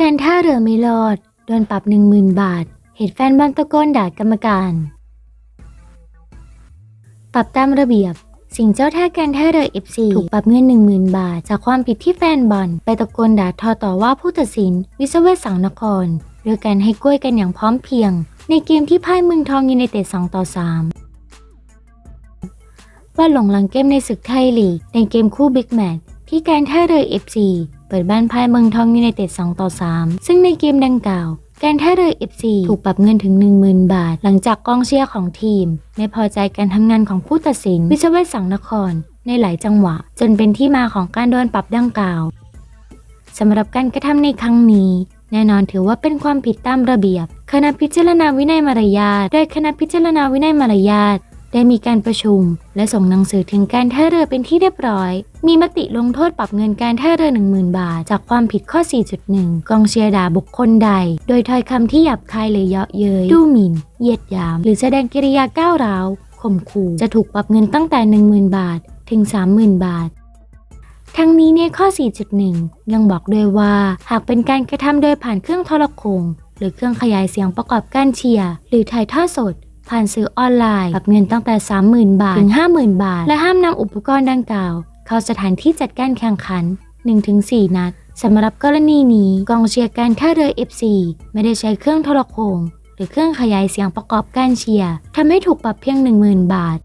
การท่าเรือไม่รอด โดนปรับ 10,000 บาท เหตุแฟนบอลตะโกนด่ากรรมการ ปรับตามระเบียบ สิ่งเจ้าท่าการท่าเรือ FC ถูกปรับเงิน 10,000 บาท จากความผิดที่แฟนบอลไปตะโกนด่าทอต่อว่าผู้ตัดสิน วิศเวศสังนครโดยการให้กล้วยกันอย่างพร้อมเพรียง ในเกมที่พ่ายเมืองทองยูไนเต็ด2ต่อ 3 ว่าหลงหลังเกมในศึกไทยลีกในเกมคู่บิ๊กแมตช์ ที่การท่าเรือ FC เปิดบ้านพ่ายเมืองทองยูไนเต็ด 2 ต่อ 3 ซึ่งในเกมดังกล่าว การท่าเรือ FC ถูกปรับเงินถึง 10,000 บาท หลังจากกองเชียร์ของทีม ไม่พอใจการทำงานของผู้ตัดสิน วิศเวศสังนคร ในหลายจังหวะ จนเป็นที่มาของการโดนปรับดังกล่าวสำหรับการกระทำในครั้งนี้ แน่นอนถือว่าเป็นความผิดตามระเบียบ คณะพิจารณาวินัยมารยาทโดยคณะพิจารณาวินัยมารยาท ได้มีการประชุม และส่งหนังสือถึงการท่าเรือเป็นที่เรียบร้อย มีมติลงโทษปรับเงินการท่าเรือ 10,000 บาท จากความผิดข้อ 4.1 กองเชียร์ด่าบุคคลใด โดยถ้อยคำที่หยาบคายหรือเยาะเย้ยดูหมิ่นเหยียดหยาม หรือแสดงกิริยาก้าวร้าวข่มขู่จะถูกปรับเงินตั้งแต่ 10,000 บาท ถึง 30,000 บาททั้งนี้ในข้อ 4.1 ยังบอกด้วยว่า หากเป็นการกระทำโดยผ่านเครื่องโทรโขงหรือเครื่องขยายเสียงประกอบการเชียร์ หรือถ่ายทอดสด ผ่านสื่อออนไลน์ปรับเงินตั้งแต่ 30,000 บาท ถึง 50,000 บาท และห้ามนำอุปกรณ์ดังกล่าว เข้าสถานที่จัดการแข่งขัน 1-4 นัดสำหรับกรณีนี้กองเชียร์การท่าเรือ FC ไม่ได้ใช้เครื่องโทรโขงหรือเครื่องขยายเสียงประกอบการเชียร์ทำให้ถูกปรับเพียง 10,000 บาท